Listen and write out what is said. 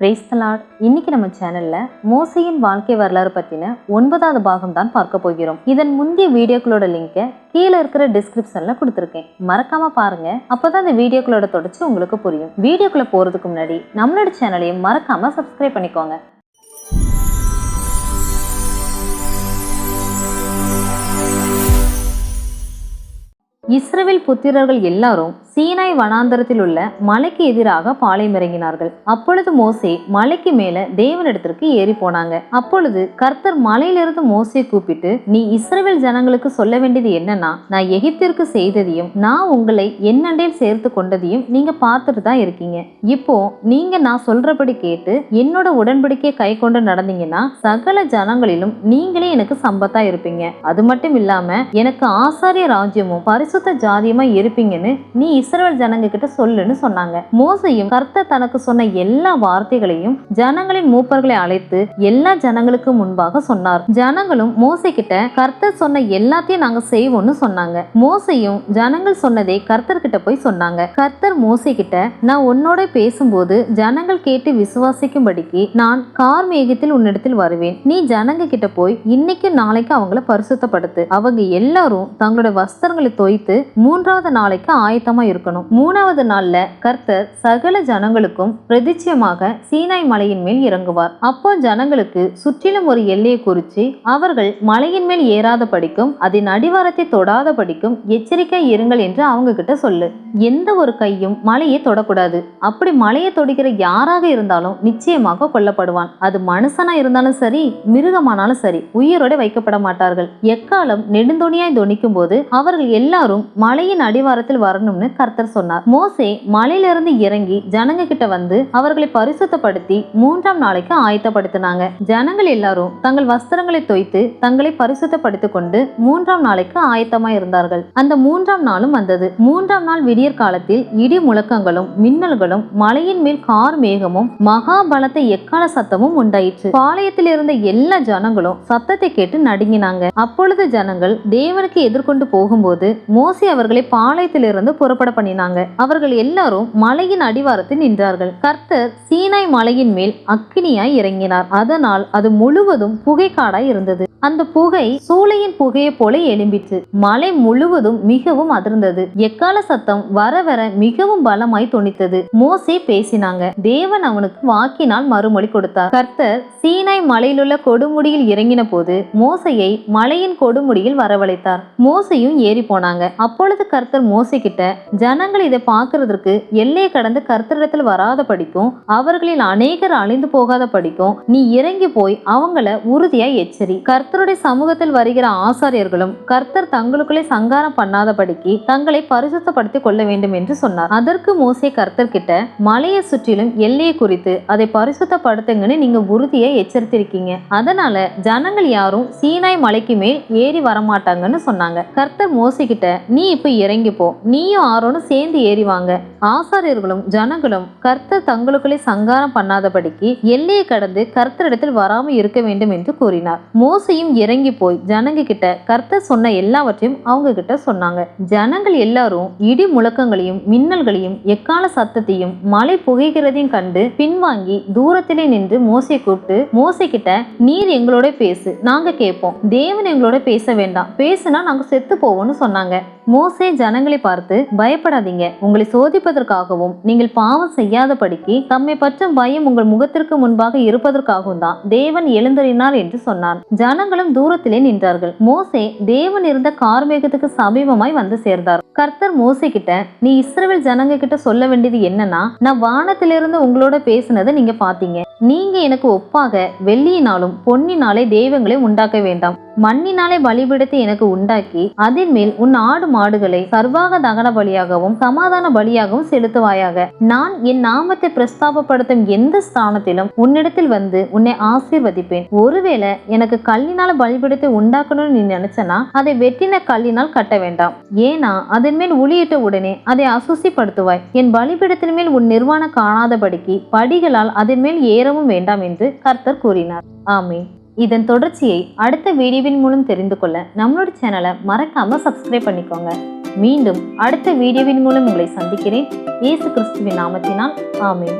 Praise the Lord இன்னைக்கு நம்ம சேனல்ல மோசையின் வாழ்க்கை வரலாறு பத்தின ஒன்பதாவது பாகம் தான் பார்க்க போகிறோம். இதன் முந்தைய வீடியோக்களோட லிங்கை கீழே இருக்கிற டிஸ்கிரிப்ஷன்ல கொடுத்துருக்கேன். மறக்காம பாருங்க. அப்பதான் இந்த வீடியோக்களோட தொடர்ச்சி உங்களுக்கு புரியும். வீடியோக்குள்ள போறதுக்கு முன்னாடி நம்மளோட சேனலையும் மறக்காம சப்ஸ்கிரைப் பண்ணிக்கோங்க. இஸ்ரேல் புத்திரர்கள் எல்லாரும் சீனாய் வனாந்தரத்தில் உள்ள மலைக்கு எதிராக பாளையம் இறங்கினார்கள். அப்பொழுது மோசே மலைக்கு மேல தேவனிடத்திற்கு ஏறி போனாங்க. அப்பொழுது கர்த்தர் மலையிலிருந்து மோசே கூப்பிட்டு நீ இஸ்ரேல் ஜனங்களுக்கு சொல்ல வேண்டியது என்னன்னா நான் எகிப்திற்கு செய்ததையும் நான் உங்களை என்னண்டையில் சேர்த்து கொண்டதையும் நீங்க பார்த்துட்டு தான் இருக்கீங்க. இப்போ நீங்க நான் சொல்றபடி கேட்டு என்னோட உடன்படிக்கையை கை கொண்டு நடந்தீங்கன்னா சகல ஜனங்களிலும் நீங்களே எனக்கு சம்பத்தா இருப்பீங்க. அது மட்டும் இல்லாம எனக்கு ஆசாரிய ராஜ்யமும் பரிசுத்த ஜாதியமா இருப்பீங்கன்னு நீ இஸ்ரவேல் ஜனங்க கிட்ட சொல்லுன்னு சொன்னாங்க. மோசையும் கர்த்தர் தனக்கு சொன்ன எல்லா வார்த்தைகளையும் ஜனங்களின் மூப்பர்களை அழைத்து எல்லா ஜனங்களுக்கு முன்பாக சொன்னார். ஜனங்களும் மோசை கிட்ட கர்த்தர் சொன்ன எல்லாத்தையும் நாங்க செய்வோம்னு சொன்னாங்க. மோசையும் ஜனங்கள் சொன்னதை கர்த்தர் கிட்ட போய் சொன்னாங்க. கர்த்தர் மோசை கிட்ட நான் உன்னோட பேசும்போது ஜனங்கள் கேட்டு விசுவாசிக்கும்படிக்கு நான் கார் மேகத்தில் உன்னிடத்தில் வருவேன். நீ ஜனங்க கிட்ட போய் இன்னைக்கு நாளைக்கு அவங்கள பரிசுத்தப்படுத்து. அவங்க எல்லாரும் தங்களோட வஸ்திரங்களை தொய்த்து மூன்றாவது நாளைக்கு ஆயத்தமா இருக்கணும். மூணாவது நாள்ல கர்த்தர் சகல ஜனங்களுக்கும் பிரதிச்சயமாக சீனாய் மலையின் மேல் இறங்குவார். அப்போ ஜனங்களுக்கு சுற்றிலும் ஒரு எல்லையை குறிச்சு அவர்கள் மலையின் மேல் ஏறாத படிக்கும் அதன் அடிவாரத்தை தொடாத படிக்கும் எச்சரிக்கை இருங்கள் என்று அவங்க கிட்ட சொல்லு. எந்த ஒரு கையும் மலையை தொடக்கூடாது. அப்படி மலையை தொடுகிற யாராக இருந்தாலும் நிச்சயமாக கொல்லப்படுவான். அது மனுஷனா இருந்தாலும் சரி மிருகமானாலும் சரி உயிரோட வைக்கப்பட மாட்டார்கள். எக்காலம் நெடுந்தொனியாய் தொனிக்கும் போது அவர்கள் எல்லாரும் மலையின் அடிவாரத்தில் வரணும்னு கர்த்தர் சொன்னார். மோசே மலையிலிருந்து இறங்கி ஜனங்க கிட்ட வந்து அவர்களை பரிசுத்தப்படுத்தி மூன்றாம் நாளைக்கு ஆயத்தப்படுத்தினாங்க. ஜனங்கள் எல்லாரும் தங்கள் வஸ்திரங்களை தொய்த்து தங்களை பரிசுத்தப்படுத்திக் கொண்டு மூன்றாம் நாளைக்கு ஆயத்தமா இருந்தார்கள். அந்த மூன்றாம் நாளும் வந்தது. மூன்றாம் நாள் விடியற் காலத்தில் இடி முழக்கங்களும் மின்னல்களும் மலையின் மேல் கார் மேகமும் மகா பலத்த எக்கால சத்தமும் உண்டாயிற்று. பாளையத்தில் இருந்த எல்லா ஜனங்களும் சத்தத்தை கேட்டு நடுங்கினாங்க. அப்பொழுது ஜனங்கள் தேவனுக்கு எதிர்கொண்டு போகும்போது மோசே அவர்களை பாளையத்திலிருந்து புறப்பட பண்ணினாங்க. அவர்கள் எல்லாரும் மலையின் அடிவாரத்தில் நின்றார்கள். கர்த்தர் சீனாய் மலையின் மேல் அக்கினியாய் இறங்கினார். அதனால் அது முழுவதும் புகைக்காடாய் இருந்தது. அந்த புகை சூளையின் புகையை போல எழும்பிற்று. மலை முழுவதும் மிகவும் அதிர்ந்தது. எக்கால சத்தம் வர வர மிகவும் பலமாய் துணித்தது மோசே பேசினாங்க. தேவன் அவனுக்கு வாக்கினால் மறுமொழி கொடுத்தார். கர்த்தர் சீனாய் மலையிலுள்ள கொடுமுடியில் இறங்கின போது மோசையை மலையின் கொடுமுடியில் வரவழைத்தார். மோசையும் ஏறி போனாங்க அப்பொழுது கர்த்தர் மோசை கிட்ட ஜனங்கள் இதை பார்க்கறதற்கு எல்லையை கடந்து கர்த்தரிடத்தில் வராத படிக்கும் அவர்களில் அநேகர் அழிந்து போகாத படிக்கும் நீ இறங்கி போய் அவங்கள உறுதியாய் எச்சரி. கர்த்தருடைய சமூகத்தில் வருகிற ஆசாரியர்களும் கர்த்தர் தங்களுக்குள்ளே சங்காரம் பண்ணாத படிக்கு தங்களை பரிசுத்தப்படுத்திக் கொள்ள வேண்டும் என்று சொன்னார். அதற்கு மோசே கர்த்தர் கிட்ட மலையை சுற்றிலும் எல்லையை குறித்து அதை பரிசுத்தப்படுத்துங்கன்னு நீங்க உறுதியை எச்சரித்திருக்கீங்க. அதனால ஜனங்கள் யாரும் சீனாய் மலைக்கு மேல் ஏறி வரமாட்டாங்கன்னு சொன்னாங்க. கர்த்தர் மோசிக்கிட்ட கிட்ட நீ இப்ப இறங்கி போ. நீயும் ஆரோனும் சேர்ந்து ஏறிவாங்க ஆசாரியர்களும் ஜனங்களும் கர்த்தர் தங்களுக்குள்ளே சங்காரம் பண்ணாதபடிக்கு எல்லையை கடந்து கர்த்தரிடத்தில் வராமல் இருக்க வேண்டும் என்று கூறினார். மோசையும் இறங்கி போய் ஜனங்க கிட்ட கர்த்தர் சொன்ன எல்லாவற்றையும் அவங்க கிட்ட சொன்னாங்க. ஜனங்கள் எல்லாரும் இடி முழக்கங்களையும் மின்னல்களையும் எக்கால சத்தத்தையும் மழை புகைகிறதையும் கண்டு பின்வாங்கி தூரத்திலே நின்று மோசை கூப்பிட்டு மோசை கிட்ட நீர் எங்களோட பேசு நாங்க கேட்போம். தேவன் எங்களோட பேச வேண்டாம். பேசுனா நாங்க செத்து போவோம்னு சொன்னாங்க. மோசே ஜனங்களை பார்த்து பயப்படாதீங்க. உங்களை சோதிப்பதற்காகவும் நீங்கள் பாவம் செய்யாதபடிக்கு தம்மை பற்றும் பயம் உங்கள் முகத்திற்கு முன்பாக இருப்பதற்காகவும் தான் தேவன் எழுந்தறினார் என்று சொன்னார். ஜனங்களும் தூரத்திலே நின்றார்கள். மோசே தேவன் இருந்த கார்மேகத்துக்கு சமீபமாய் வந்து சேர்ந்தார். கர்த்தர் மோசே கிட்ட நீ இஸ்ரேல் ஜனங்க கிட்ட சொல்ல வேண்டியது என்னன்னா நான் வானத்திலிருந்து உங்களோட பேசுனதை நீங்க பாத்தீங்க நீங்க எனக்கு ஒப்பாக வெள்ளியினாலும் பொன்னினாலே தெய்வங்களை உண்டாக்க வேண்டாம். மண்ணினாலே பலிபிடத்தை எனக்கு உண்டாக்கி அதின் மேல் உன் ஆடு மாடுகளை சர்வாக தகன பலியாகவும் சமாதான பலியாகவும் செலுத்துவாயாக. நான் என் நாமத்தை பிரஸ்தாபப்படுத்தும் எந்த ஸ்தானத்திலும் உன்னிடத்தில் வந்து உன்னை ஆசீர்வதிப்பேன். ஒருவேளை எனக்கு கல்லினால பலிபிடத்தை உண்டாக்கணும்னு நீ நினைச்சனா அதை வெட்டின கல்லினால் கட்ட வேண்டாம். ஏன்னா அதன் மேல் உளியிட்ட உடனே அதை அசுசிப்படுத்துவாய். என் பலிபிடத்தின் மேல் உன் நிர்வாணம் காணாதபடிக்கு படிகளால் அதன் மேல் ஏறவும் வேண்டாம் என்று கர்த்தர் கூறினார். ஆமீன். இதன் தொடர்ச்சியை அடுத்த வீடியோவின் மூலம் தெரிந்து கொள்ள நம்மளோட சேனலை மறக்காம சப்ஸ்கிரைப் பண்ணிக்கோங்க. மீண்டும் அடுத்த வீடியோவின் மூலம் உங்களை சந்திக்கிறேன். இயேசு கிறிஸ்துவின் நாமத்தினால் ஆமேன்.